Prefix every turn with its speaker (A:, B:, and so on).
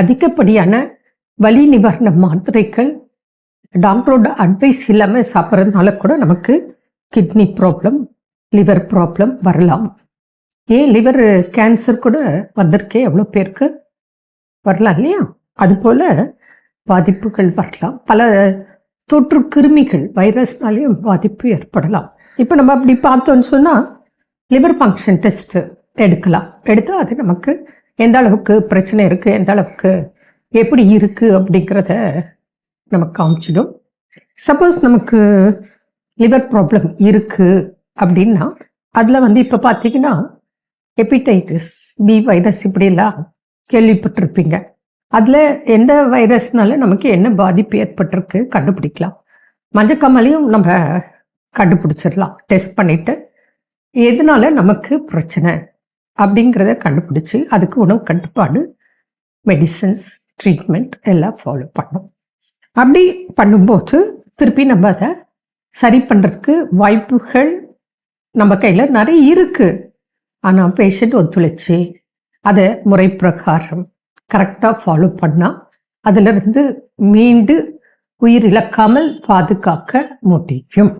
A: அதிகப்படியான வலி நிவாரண மாத்திரைகள் டாக்டரோட அட்வைஸ் இல்லாமல் சாப்பிட்றதுனால கூட நமக்கு கிட்னி ப்ராப்ளம் லிவர் ப்ராப்ளம் வரலாம். ஏன் லிவர் கேன்சர் கூட வந்திருக்கே எவ்வளோ பேருக்கு? வரலாம் இல்லையா? அதுபோல் பாதிப்புகள் வரலாம். பல தொற்று கிருமிகள் வைரஸ்னாலேயும் பாதிப்பு ஏற்படலாம். இப்போ நம்ம அப்படி பார்த்தோன்னு சொன்னால் லிவர் ஃபங்க்ஷன் டெஸ்ட்டு எடுக்கலாம். எடுத்து அது நமக்கு எந்த அளவுக்கு பிரச்சனை இருக்குது எந்த அளவுக்கு எப்படி இருக்குது அப்படிங்கிறத நமக்கு காமிச்சிடும். சப்போஸ் நமக்கு லிவர் ப்ராப்ளம் இருக்குது அப்படின்னா அதில் வந்து இப்போ பார்த்தீங்கன்னா ஹெப்படைட்டிஸ் பி வைரஸ் இப்படியெல்லாம் கேள்விப்பட்டிருப்பீங்க. அதில் எந்த வைரஸ்னால நமக்கு என்ன பாதிப்பு ஏற்பட்டிருக்கு கண்டுபிடிக்கலாம். மஞ்சக்காமலையும் நம்ம கண்டுபிடிச்சிடலாம் டெஸ்ட் பண்ணிவிட்டு எதனால நமக்கு பிரச்சனை? அப்படிங்கிறத கண்டுபிடிச்சி அதுக்கு உணவு கட்டுப்பாடு மெடிசன்ஸ் ட்ரீட்மெண்ட் எல்லாம் ஃபாலோ பண்ணோம். அப்படி பண்ணும்போது திருப்பி நம்ம அதை சரி பண்ணுறதுக்கு வாய்ப்புகள் நம்ம கையில் நிறைய இருக்குது ஆனால் பேஷண்ட் ஒத்துழைச்சி அதை முறை பிரகாரம் கரெக்டாக ஃபாலோ பண்ணால் அதிலிருந்து மீண்டு உயிர் இழக்காமல் பாதுகாக்க முடியும்.